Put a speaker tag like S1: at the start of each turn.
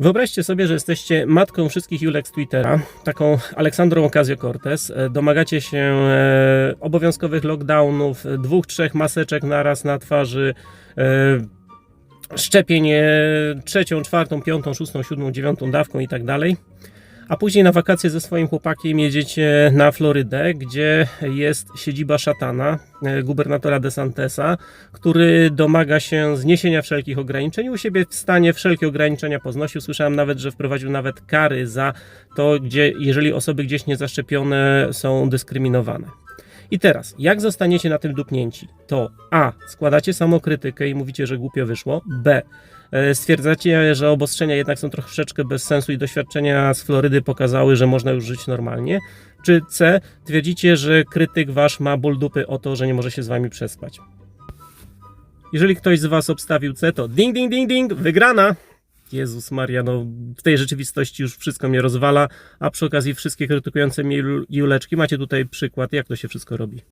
S1: Wyobraźcie sobie, że jesteście matką wszystkich Julek z Twittera, taką Aleksandrą Ocasio-Cortez. E, Domagacie się e, obowiązkowych lockdownów, dwóch, trzech maseczek naraz na twarzy, e, szczepień e, trzecią, czwartą, piątą, szóstą, siódmą, dziewiątą dawką i tak dalej. A później na wakacje ze swoim chłopakiem jedziecie na Florydę, gdzie jest siedziba szatana, e, gubernatora DeSantesa, który domaga się zniesienia wszelkich ograniczeń. U siebie w stanie wszelkie ograniczenia poznosił. Słyszałem nawet, że wprowadził nawet kary za to, gdzie, jeżeli osoby gdzieś niezaszczepione są dyskryminowane. I teraz, jak zostaniecie na tym dupnięci? To A. Składacie samokrytykę i mówicie, że głupio wyszło. B. e, Stwierdzacie, że obostrzenia jednak są troszeczkę bez sensu i doświadczenia z Florydy pokazały, że można już żyć normalnie. Czy C. Twierdzicie, że krytyk wasz ma ból dupy o to, że nie może się z wami przespać. Jeżeli ktoś z was obstawił C, to ding, ding, ding, ding, wygrana! Jezus Maria, no w tej rzeczywistości już wszystko mnie rozwala, a przy okazji wszystkie krytykujące mnie Juleczki, macie tutaj przykład, jak to się wszystko robi.